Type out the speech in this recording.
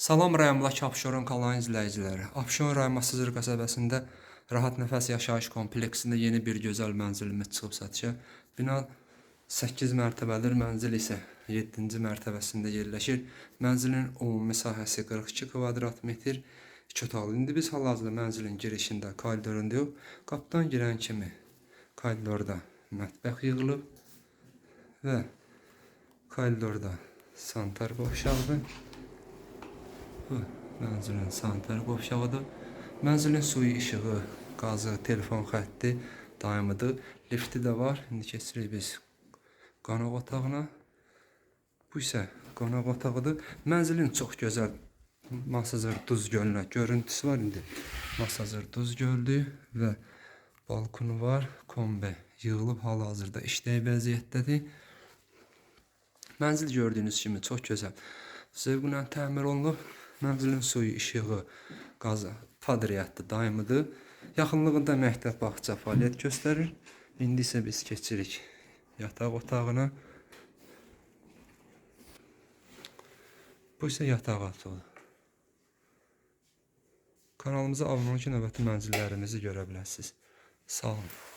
Salam rayonundakı Abşeron kanalının izləyiciləri. Abşeron rayon Masazır qəsəbəsində Rahat Nəfəs Yaşayış kompleksində yeni bir gözəl mənzilimiz çıxıb satışa. Bina 8 mərtəbədir, mənzil isə 7-ci mərtəbəsində yerləşir. Mənzilin ümumi sahəsi 42 kvadrat metr, 2 otaqlı. İndi biz hal-hazırda mənzilin girişində koridorundayıq. Qapıdan girən kimi koridorda mətbəx yığılıb və koridorda sanitar qovşağıdır. Mənzilin sanitar qovşağıdır. Mənzilin suyu, işığı, qazı, telefon xətti daimidir. Lifti də var. İndi keçirik biz qonaq otağına. Bu isə qonaq otağıdır. Mənzilin çox gözəl Masazır Duz gölünə görüntüsü var indi. Masazır Duz göldür və balkonu var. Kombe yığılıb hal-hazırda işlək vəziyyətdədir. Mənzil gördüyünüz kimi çox gözəl. Zövqlə təmir olunub. Mənzilin suyu, işığı, qazı, fadriyyatlı daimidir. Yaxınlığında məktəb bağça fəaliyyət göstərir. İndi isə biz keçirik yataq otağına. Bu isə yataq otağı. Kanalımıza abunə olun ki, növbəti mənzillərimizi görə biləsiniz. Sağ olun.